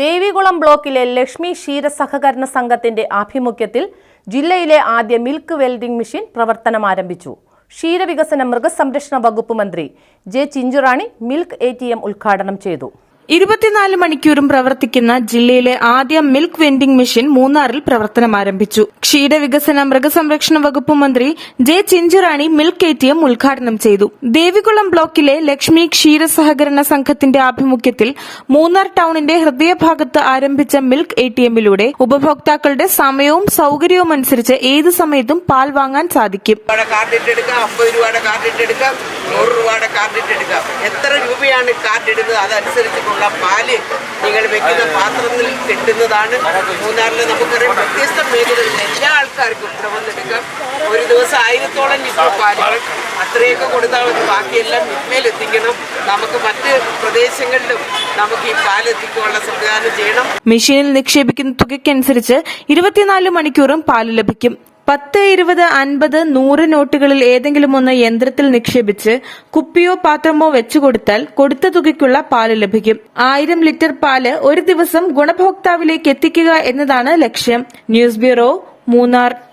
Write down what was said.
ദേവികുളം ബ്ലോക്കിലെ ലക്ഷ്മി ക്ഷീര സഹകരണ സംഘത്തിന്റെ ആഭിമുഖ്യത്തിൽ ജില്ലയിലെ ആദ്യ മിൽക്ക് വെൽഡിംഗ് മെഷീൻ പ്രവർത്തനം ആരംഭിച്ചു. ക്ഷീരവികസന മൃഗസംരക്ഷണ വകുപ്പ് മന്ത്രി ജെ ചിഞ്ചുറാണി മിൽക്ക് എ ഉദ്ഘാടനം ചെയ്തു. ഇരുപത്തിനാല് മണിക്കൂറും പ്രവർത്തിക്കുന്ന ജില്ലയിലെ ആദ്യ മിൽക്ക് വെൻഡിംഗ് മെഷീൻ മൂന്നാറിൽ പ്രവർത്തനം ആരംഭിച്ചു. ക്ഷീരവികസന മൃഗസംരക്ഷണ വകുപ്പ് മന്ത്രി J Chinchurani milk A T M ഉദ്ഘാടനം ചെയ്തു. ദേവികുളം ബ്ലോക്കിലെ ലക്ഷ്മി ക്ഷീര സഹകരണ സംഘത്തിന്റെ ആഭിമുഖ്യത്തിൽ മൂന്നാർ ടൌണിന്റെ ഹൃദയഭാഗത്ത് ആരംഭിച്ച മിൽക്ക് എ ടി എമ്മിലൂടെ ഉപഭോക്താക്കളുടെ സമയവും സൌകര്യവും അനുസരിച്ച് ഏത് സമയത്തും പാൽ വാങ്ങാൻ സാധിക്കും. എത്ര രൂപയാണ് കാർഡ് ഇടുന്നത് അതനുസരിച്ചിട്ടുള്ള പാൽ നിങ്ങൾ വെക്കുന്ന പാത്രത്തിൽ കിട്ടുന്നതാണ്. മൂന്നാറിൽ നമുക്കറിയാം വ്യത്യസ്ത മേഖലകളിൽ എല്ലാ ആൾക്കാർക്കും ഇവിടെ വന്നെടുക്കാം ഒരു ദിവസം ആയിരത്തോളം ലിറ്റർ പാലുകൾ അത്രയൊക്കെ കൊടുത്താൽ മതി. ബാക്കിയെല്ലാം മിൽമയിൽ എത്തിക്കണം. നമുക്ക് മറ്റ് പ്രദേശങ്ങളിലും നമുക്ക് ഈ പാൽ എത്തിക്കാനുള്ള സംവിധാനം ചെയ്യണം. മെഷീനിൽ നിക്ഷേപിക്കുന്ന തുകയ്ക്കനുസരിച്ച് ഇരുപത്തിനാല് മണിക്കൂറും പാൽ ലഭിക്കും. പത്ത് ഇരുപത് അൻപത് നൂറ് നോട്ടുകളിൽ ഏതെങ്കിലും ഒന്ന് യന്ത്രത്തിൽ നിക്ഷേപിച്ച് കുപ്പിയോ പാത്രമോ വെച്ചു കൊടുത്താൽ കൊടുത്ത തുകയ്ക്കുള്ള പാൽ ലഭിക്കും. ആയിരം ലിറ്റർ പാൽ ഒരു ദിവസം ഗുണഭോക്താവിലേക്ക് എത്തിക്കുക എന്നതാണ് ലക്ഷ്യം. News bureau Munnar.